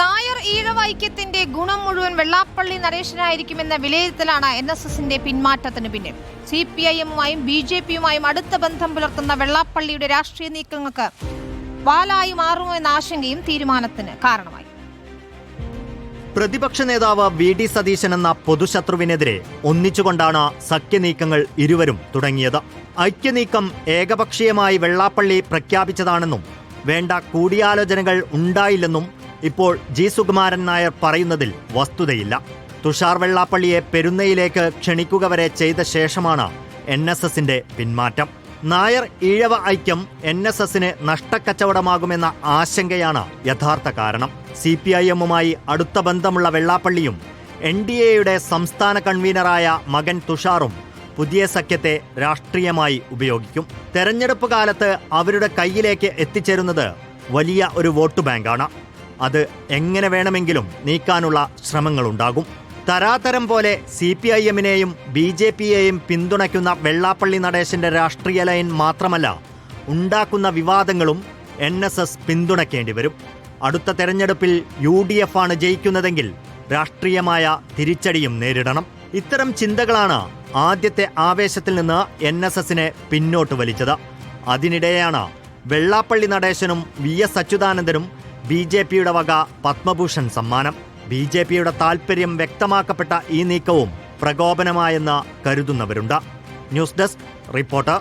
നായർ ഈഴവ ഐക്യത്തിന്റെ ഗുണം മുഴുവൻ വെള്ളാപ്പള്ളി നരേശനായിരിക്കുമെന്ന വിലയിരുത്തലാണ് എൻ എസ് എസിന്റെ പിന്മാറ്റത്തിന് പിന്നിൽ. സി പി ഐ എമ്മുമായും ബി ജെ പിയുമായും അടുത്ത ബന്ധം പുലർത്തുന്ന വെള്ളാപ്പള്ളിയുടെ രാഷ്ട്രീയ നീക്കങ്ങൾക്ക് വാലായി മാറുമോ എന്ന ആശങ്കയും തീരുമാനത്തിന് കാരണമായി. പ്രതിപക്ഷ നേതാവ് വി ഡി സതീശൻ എന്ന പൊതുശത്രുവിനെതിരെ ഒന്നിച്ചുകൊണ്ടാണ് സഖ്യനീക്കങ്ങൾ ഇരുവരും തുടങ്ങിയത്. ഐക്യനീക്കം ഏകപക്ഷീയമായി വെള്ളാപ്പള്ളി പ്രഖ്യാപിച്ചതാണെന്നും വേണ്ട കൂടിയാലോചനകൾ ഉണ്ടായില്ലെന്നും ഇപ്പോൾ ജി സുകുമാരൻ നായർ പറയുന്നതിൽ വസ്തുതയില്ല. തുഷാർ വെള്ളാപ്പള്ളിയെ പെരുന്നയിലേക്ക് ക്ഷണിക്കുക വരെ ചെയ്ത ശേഷമാണ് എൻ എസ് എസിന്റെ പിന്മാറ്റം. നായർ ഈഴവ ഐക്യം എൻ എസ് എസിന് നഷ്ടക്കച്ചവടമാകുമെന്ന ആശങ്കയാണ് യഥാർത്ഥ കാരണം. സി പി ഐ എമ്മുമായി അടുത്ത ബന്ധമുള്ള വെള്ളാപ്പള്ളിയും എൻ ഡി എയുടെ സംസ്ഥാന കൺവീനറായ മകൻ തുഷാറും പുതിയ സഖ്യത്തെ രാഷ്ട്രീയമായി ഉപയോഗിക്കും. തെരഞ്ഞെടുപ്പ് കാലത്ത് അവരുടെ കയ്യിലേക്ക് എത്തിച്ചേരുന്നത് വലിയ ഒരു വോട്ട് ബാങ്കാണ്. അത് എങ്ങനെ വേണമെങ്കിലും നീക്കാനുള്ള ശ്രമങ്ങളുണ്ടാകും. തരാതരം പോലെ സി പി ഐ എമ്മിനെയും ബി ജെ പിയെയും പിന്തുണയ്ക്കുന്ന വെള്ളാപ്പള്ളി നടേശന്റെ രാഷ്ട്രീയ ലൈൻ മാത്രമല്ല ഉണ്ടാക്കുന്ന വിവാദങ്ങളും എൻ എസ് എസ് പിന്തുണയ്ക്കേണ്ടി വരും. അടുത്ത തെരഞ്ഞെടുപ്പിൽ യു ഡി എഫ് ആണ് ജയിക്കുന്നതെങ്കിൽ രാഷ്ട്രീയമായ തിരിച്ചടിയും നേരിടണം. ഇത്തരം ചിന്തകളാണ് ആദ്യത്തെ ആവേശത്തിൽ നിന്ന് എൻ എസ് എസിനെ പിന്നോട്ട് വലിച്ചത്. അതിനിടെയാണ് വെള്ളാപ്പള്ളി നടേശനും വി എസ് അച്യുതാനന്ദനും ബി ജെ പിയുടെ വക പത്മഭൂഷൺ സമ്മാനം. ബി ജെ പിയുടെ താൽപര്യം വ്യക്തമാക്കപ്പെട്ട ഈ നീക്കവും പ്രകോപനമായെന്ന് കരുതുന്നവരുണ്ട്. News desk reporter